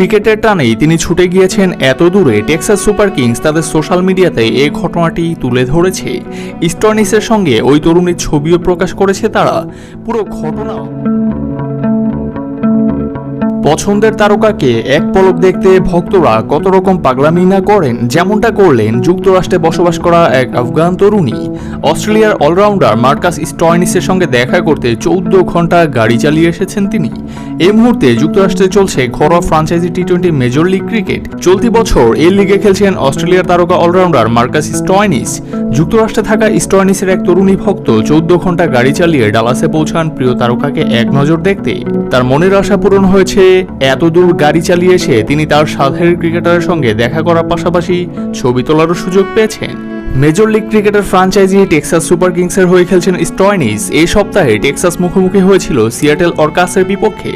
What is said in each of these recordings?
ক্রিকেটের টানেই তিনি ছুটে গিয়েছেন এত দূরে টেক্সাস সুপার কিংস তাদের সোশ্যাল মিডিয়াতে এই ঘটনাটি তুলে ধরেছে। স্টর্নিসের সঙ্গে ওই তরুণীর ছবিও প্রকাশ করেছে তারা। পুরো ঘটনা পছন্দের তারকাকে এক পলক দেখতে ভক্তরা কত রকম পাগলামি না করেন, যেমনটা করলেন যুক্তরাষ্ট্রে বসবাস করা এক আফগান তরুণী। অস্ট্রেলিয়ার অলরাউন্ডার মার্কাস স্টয়নিসের সঙ্গে দেখা করতে চৌদ্দ ঘণ্টা গাড়ি চালিয়ে এসেছেন তিনি। এই মুহূর্তে যুক্তরাষ্ট্রে চলছে ঘরোয়া franchise T twenty Major League Cricket. চলতি বছর এই লিগে খেলছেন অস্ট্রেলিয়ার তারকা অলরাউন্ডার মার্কাস স্টয়নিস। যুক্তরাষ্ট্রে থাকা স্টয়নিসের এক তরুণী ভক্ত চৌদ্দ ঘণ্টা গাড়ি চালিয়ে ডালাসে পৌঁছান প্রিয় তারকাকে এক নজর দেখতে। তার মনের আশা পূরণ হয়েছে এত দূর গাড়ি চালিয়ে এসে তিনি তার সাধারণ ক্রিকেটারের সঙ্গে দেখা করার পাশাপাশি ছবি তোলারও সুযোগ পেয়েছেন। মেজর লিগ ক্রিকেটের ফ্রাঞ্চাইজি টেক্সাস সুপার কিংসের হয়ে খেলছেন স্টয়নিস এই সপ্তাহে টেক্সাস মুখোমুখি হয়েছিল সিয়াটেল অর্কাসের বিপক্ষে।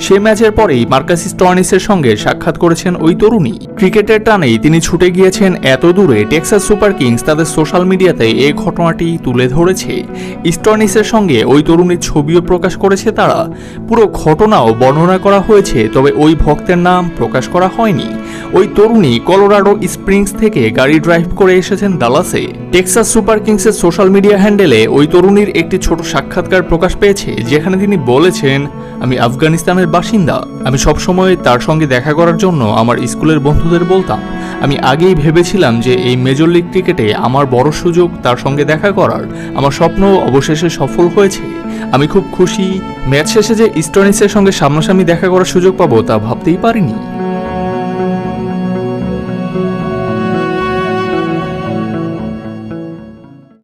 সে ম্যাচের পরেই মার্কাস স্টয়নিসের সঙ্গে সাক্ষাৎ করেছেন ওই তরুণী। ক্রিকেটের টানেই তিনি ছুটে গিয়েছেন এত দূরে টেক্সাস সুপার কিংস তাদের সোশ্যাল মিডিয়াতে এই ঘটনাটি তুলে ধরেছে। স্টয়নিসের সঙ্গে ওই তরুণীর ছবিও প্রকাশ করেছে তারা। পুরো ঘটনাও বর্ণনা করা হয়েছে, তবে ওই ভক্তের নাম প্রকাশ করা হয়নি। ওই তরুণী কলোরাডো স্প্রিংস থেকে গাড়ি ড্রাইভ করে এসেছেন দালাসে টেক্সাস সুপার কিংসের সোশ্যাল মিডিয়া হ্যান্ডেলে ওই তরুণীর একটি ছোট সাক্ষাৎকার প্রকাশ পেয়েছে, যেখানে তিনি বলেছেন, আমি আফগানিস্তানের বাসিন্দা। আমি সবসময় তার সঙ্গে দেখা করার জন্য আমার স্কুলের বন্ধুদের বলতাম। আমি আগেই ভেবেছিলাম যে এই মেজর লিগ ক্রিকেটে আমার বড় সুযোগ তার সঙ্গে দেখা করার। আমার স্বপ্ন অবশেষে সফল হয়েছে। আমি খুব খুশি। ম্যাচ শেষে যে স্টনিসের সঙ্গে সামনাসামনি দেখা করার সুযোগ পাবো তা ভাবতেই পারিনি।